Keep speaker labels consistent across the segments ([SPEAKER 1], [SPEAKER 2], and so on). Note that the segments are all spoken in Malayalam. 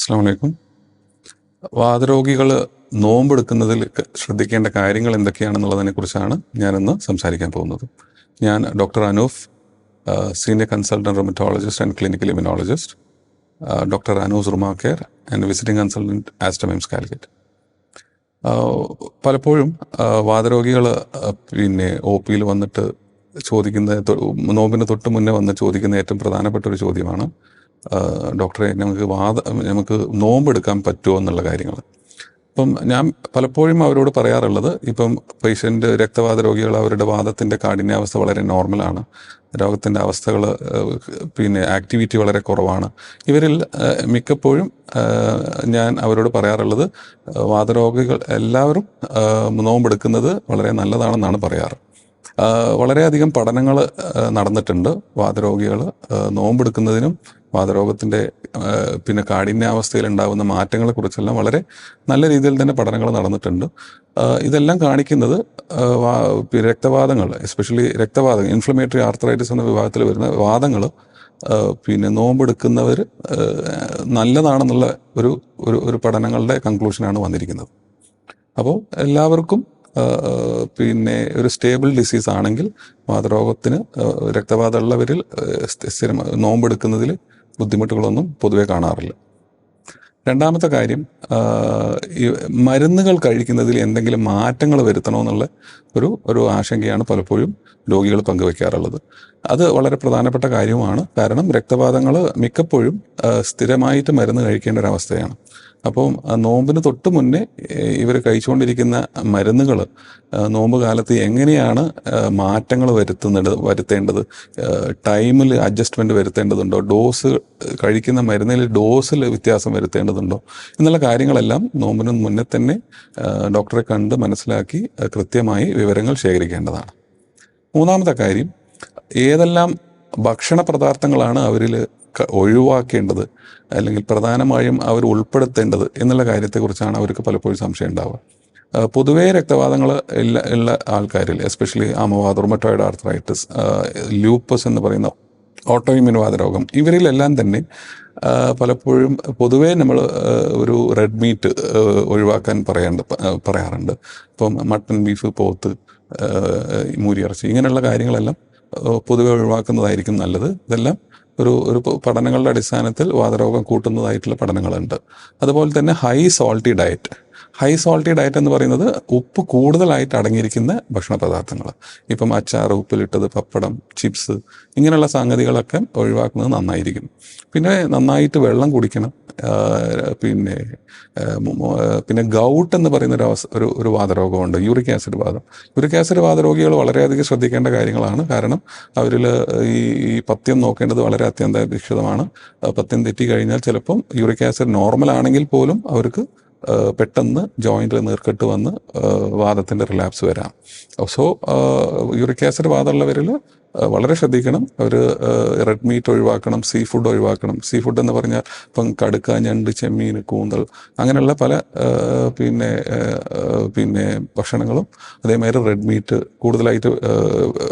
[SPEAKER 1] അസ്സാം വാതരോഗികൾ നോമ്പെടുക്കുന്നതിൽ ശ്രദ്ധിക്കേണ്ട കാര്യങ്ങൾ എന്തൊക്കെയാണെന്നുള്ളതിനെ കുറിച്ചാണ് ഞാനിന്ന് സംസാരിക്കാൻ പോകുന്നത്. ഞാൻ doctor Anoof senior consultant rheumatologist and clinical immunologist doctor Anoos rheuma care and visiting consultant Aster MIMS Calicut. പലപ്പോഴും വാതരോഗികൾ പിന്നെ ഒ പിയിൽ വന്നിട്ട് ചോദിക്കുന്ന നോമ്പിന് തൊട്ട് മുന്നേ വന്ന് ചോദിക്കുന്ന ഏറ്റവും പ്രധാനപ്പെട്ട ഒരു ചോദ്യമാണ് ഡോക്ടറെ നമുക്ക് വാദ നമുക്ക് നോമ്പെടുക്കാൻ പറ്റുമോ എന്നുള്ള കാര്യങ്ങൾ. ഇപ്പം ഞാൻ പലപ്പോഴും അവരോട് പറയാറുള്ളത് ഇപ്പം പേഷ്യന്റ് രക്തവാത രോഗികൾ അവരുടെ വാദത്തിന്റെ കാഠിന്യാവസ്ഥ വളരെ നോർമലാണ് രോഗത്തിന്റെ അവസ്ഥകൾ പിന്നെ ആക്ടിവിറ്റി വളരെ കുറവാണ്. ഇവരിൽ മിക്കപ്പോഴും ഞാൻ അവരോട് പറയാറുള്ളത് വാദരോഗികൾ വാതരോഗികൾ എല്ലാവരും നോമ്പെടുക്കുന്നത് വളരെ നല്ലതാണെന്നാണ് പറയാറ്. വളരെയധികം പഠനങ്ങൾ നടന്നിട്ടുണ്ട് വാതരോഗികൾ നോമ്പെടുക്കുന്നതിനും വാതരോഗത്തിന്റെ പിന്നെ പിന്നെ കാഠിന്യാവസ്ഥയിൽ ഉണ്ടാകുന്ന മാറ്റങ്ങളെ കുറിച്ചെല്ലാം വളരെ നല്ല രീതിയിൽ തന്നെ പഠനങ്ങൾ നടന്നിട്ടുണ്ട്. ഇതെല്ലാം കാണിക്കുന്നത് രക്തവാദങ്ങൾ എസ്പെഷ്യലി രക്തവാദങ്ങൾ ഇൻഫ്ലമേറ്ററി ആർത്രൈറ്റിസ് എന്ന വിഭാഗത്തിൽ വരുന്ന വാദങ്ങൾ പിന്നെ നോമ്പെടുക്കുന്നവർ നല്ലതാണെന്നുള്ള ഒരു ഒരു ഒരു പഠനങ്ങളുടെ കൺക്ലൂഷനാണ് വന്നിരിക്കുന്നത്. അപ്പോൾ എല്ലാവർക്കും പിന്നെ ഒരു സ്റ്റേബിൾ ഡിസീസ് ആണെങ്കിൽ വാതരോഗത്തിന് രക്തവാതമുള്ളവരിൽ സ്ഥിരം നോമ്പെടുക്കുന്നതിൽ ബുദ്ധിമുട്ടുകളൊന്നും പൊതുവെ കാണാറില്ല. രണ്ടാമത്തെ കാര്യം ഈ മരുന്നുകൾ കഴിക്കുന്നതിൽ എന്തെങ്കിലും മാറ്റങ്ങൾ വരുത്തണമെന്നുള്ള ഒരു ഒരു ആശങ്കയാണ് പലപ്പോഴും രോഗികൾ പങ്കുവെക്കാറുള്ളത്. അത് വളരെ പ്രധാനപ്പെട്ട കാര്യവുമാണ്. കാരണം രക്തപാതങ്ങൾ മിക്കപ്പോഴും സ്ഥിരമായിട്ട് മരുന്ന് കഴിക്കേണ്ട ഒരു അവസ്ഥയാണ്. അപ്പോൾ ആ നോമ്പിന് തൊട്ട് മുന്നേ ഇവർ കഴിച്ചുകൊണ്ടിരിക്കുന്ന മരുന്നുകൾ നോമ്പ് കാലത്ത് എങ്ങനെയാണ് മാറ്റങ്ങൾ വരുത്തുന്നത് വരുത്തേണ്ടത്? ടൈമിൽ അഡ്ജസ്റ്റ്മെന്റ് വരുത്തേണ്ടതുണ്ടോ? ഡോസ് കഴിക്കുന്ന മരുന്നിൽ ഡോസിൽ വ്യത്യാസം വരുത്തേണ്ടതുണ്ടോ? എന്നുള്ള കാര്യങ്ങളെല്ലാം നോമ്പിന് മുന്നേ തന്നെ ഡോക്ടറെ കണ്ട് മനസ്സിലാക്കി കൃത്യമായി വിവരങ്ങൾ ശേഖരിക്കേണ്ടതാണ്. മൂന്നാമത്തെ കാര്യം ഏതെല്ലാം ഭക്ഷണ പദാർത്ഥങ്ങളാണ് അവരിൽ ഒഴിവാക്കേണ്ടത് അല്ലെങ്കിൽ പ്രധാനമായും അവർ ഉൾപ്പെടുത്തേണ്ടത് എന്നുള്ള കാര്യത്തെക്കുറിച്ചാണ് അവർക്ക് പലപ്പോഴും സംശയം ഉണ്ടാവുക. പൊതുവേ രക്തവാദങ്ങൾ ഉള്ള ഉള്ള ആൾക്കാരിൽ എസ്പെഷ്യലി ആമവാദ റുമറ്റോയിഡ് ആർത്രൈറ്റിസ് ലൂപ്പസ് എന്ന് പറയുന്ന ഓട്ടോ ഇമ്യൂൺ വാതരോഗം ഇവരിലെല്ലാം തന്നെ പലപ്പോഴും പൊതുവേ നമ്മൾ ഒരു റെഡ് മീറ്റ് ഒഴിവാക്കാൻ പറയേണ്ട പറയാറുണ്ട്. ഇപ്പം മട്ടൺ ബീഫ് പോത്ത് മൂരിയിറച്ചി ഇങ്ങനെയുള്ള കാര്യങ്ങളെല്ലാം പൊതുവെ ഒഴിവാക്കുന്നതായിരിക്കും നല്ലത്. ഇതെല്ലാം ഒരു ഒരു പഠനങ്ങളുടെ അടിസ്ഥാനത്തിൽ വാതരോഗം കൂട്ടുന്നതായിട്ടുള്ള പഠനങ്ങളുണ്ട്. അതുപോലെ തന്നെ high salty diet high salty diet എന്ന് പറയുന്നത് ഉപ്പ് കൂടുതലായിട്ട് അടങ്ങിയിരിക്കുന്ന ഭക്ഷണ പദാർത്ഥങ്ങൾ ഇപ്പം അച്ചാർ ഉപ്പിലിട്ടത് പപ്പടം ചിപ്സ് ഇങ്ങനെയുള്ള സംഗതികളൊക്കെ ഒഴിവാക്കുന്നത് നന്നായിരിക്കും. പിന്നെ നന്നായിട്ട് വെള്ളം കുടിക്കണം. പിന്നെ പിന്നെ ഗൗട്ട് എന്ന് പറയുന്ന ഒരു അവസ്ഥ ഒരു ഒരു വാതരോഗമുണ്ട്. യൂറിക് ആസിഡ് വാദം യൂറിക് ആസിഡ് വാതരോഗികൾ വളരെയധികം ശ്രദ്ധിക്കേണ്ട കാര്യങ്ങളാണ്. കാരണം അവരിൽ ഈ ഈ പത്യം നോക്കേണ്ടത് വളരെ അത്യന്താപേക്ഷിതമാണ്. പത്യം തെറ്റി കഴിഞ്ഞാൽ ചിലപ്പം യൂറിക് ആസിഡ് നോർമൽ ആണെങ്കിൽ പോലും അവർക്ക് പെട്ടെന്ന് ജോയിന്റിൽ നീർക്കെട്ട് വന്ന് വാദത്തിന്റെ റിലാപ്സ് വരാം. സോ യൂറിക് ആസിഡ് വാദമുള്ളവരിൽ വളരെ ശ്രദ്ധിക്കണം. അവർ റെഡ് മീറ്റ് ഒഴിവാക്കണം സീ ഫുഡ് ഒഴിവാക്കണം. സീ ഫുഡ് എന്ന് പറഞ്ഞാൽ ഇപ്പം കടുക്ക ഞണ്ട് ചെമ്മീൻ കൂന്തൽ അങ്ങനെയുള്ള പല പിന്നെ പിന്നെ ഭക്ഷണങ്ങളും അതേമാതിരി റെഡ് മീറ്റ് കൂടുതലായിട്ട്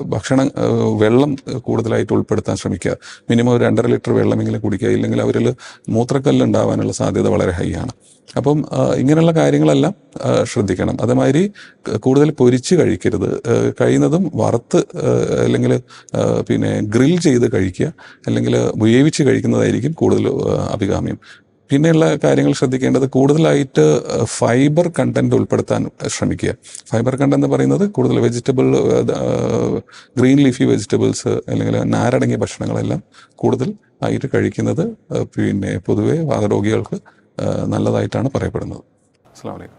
[SPEAKER 1] ഭക്ഷണം വെള്ളം കൂടുതലായിട്ട് ഉൾപ്പെടുത്താൻ ശ്രമിക്കുക. മിനിമം ഒരു രണ്ടര ലിറ്റർ വെള്ളമെങ്കിലും കുടിക്കുക. ഇല്ലെങ്കിൽ അവരിൽ മൂത്രക്കല്ല് ഉണ്ടാവാനുള്ള സാധ്യത വളരെ ഹൈ ആണ്. അപ്പം ഇങ്ങനെയുള്ള കാര്യങ്ങളെല്ലാം ശ്രദ്ധിക്കണം. അതേമാതിരി കൂടുതൽ പൊരിച്ച് കഴിക്കരുത്. കഴിയുന്നതും വറുത്ത് അല്ലെങ്കിൽ പിന്നെ ഗ്രിൽ ചെയ്ത് കഴിക്കുക. അല്ലെങ്കിൽ വേവിച്ച് കഴിക്കുന്നതായിരിക്കും കൂടുതൽ അഭികാമ്യം. പിന്നെയുള്ള കാര്യങ്ങൾ ശ്രദ്ധിക്കേണ്ടത് കൂടുതലായിട്ട് ഫൈബർ കണ്ടന്റ് ഉൾപ്പെടുത്താൻ ശ്രമിക്കുക. ഫൈബർ കണ്ടന്റ് എന്ന് പറയുന്നത് കൂടുതൽ വെജിറ്റബിൾ ഗ്രീൻ ലീഫി വെജിറ്റബിൾസ് അല്ലെങ്കിൽ നാരടങ്ങിയ ഭക്ഷണങ്ങളെല്ലാം കൂടുതൽ ആയിട്ട് കഴിക്കുന്നത് പിന്നെ പൊതുവെ വാതരോഗികൾക്ക് നല്ലതായിട്ടാണ് പറയപ്പെടുന്നത്. അസ്സാം വലൈക്കും